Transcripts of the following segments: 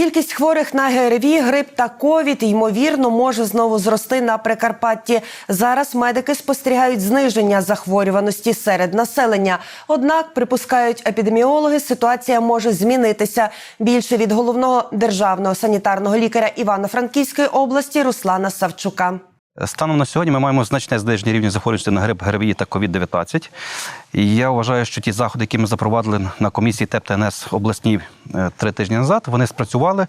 Кількість хворих на ГРВІ, грип та ковід ймовірно може знову зрости на Прикарпатті. Зараз медики спостерігають зниження захворюваності серед населення. Однак, припускають епідеміологи, ситуація може змінитися. Більше від головного державного санітарного лікаря Івано-Франківської області Руслана Савчука. Станом на сьогодні ми маємо значне зниження рівня захворюваності на грип, ГРВІ та COVID-19. І я вважаю, що ті заходи, які ми запровадили на комісії ТЕП та НС е, три тижні назад, вони спрацювали.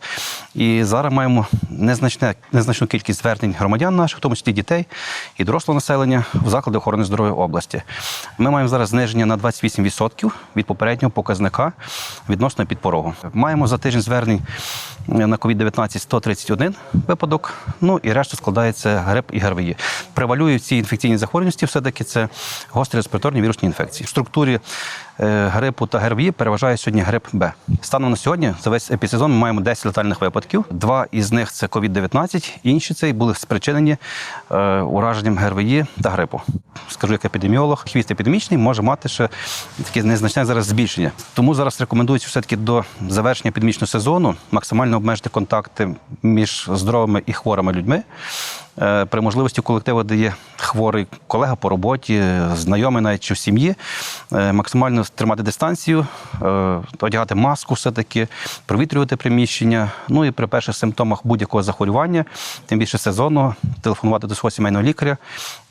І зараз маємо незначне, незначну кількість звернень громадян наших, в тому числі дітей і дорослого населення в заклади охорони здоров'я області. Ми маємо зараз зниження на 28% від попереднього показника відносно підпорогу. Маємо за тиждень звернень е, на COVID-19 131 випадок, ну і решта складається грип і ГРВІ. Превалюють ці інфекційні захворюваності все-таки це гострі респіраторні вірусні інфекції. В структурі грипу та ГРВІ переважає сьогодні грип Б. Станом на сьогодні за весь епідсезон ми маємо 10 летальних випадків. Два із них це COVID-19, інші це були спричинені е, ураженням ГРВІ та грипу. Скажу як епідеміолог, хвіст епідемічний може мати ще таке незначне зараз збільшення. Тому зараз рекомендується все-таки до завершення епідемічного сезону максимально обмежити контакти між здоровими і хворими людьми. Е, При можливості колективу, де є хворий колега по роботі, е, знайомий навіть чи в сім'ї, е, максимально тримати дистанцію, е, одягати маску все-таки, провітрювати приміщення. Ну і при перших симптомах будь-якого захворювання, тим більше сезонного, телефонувати до свого сімейного лікаря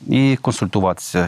і консультуватися.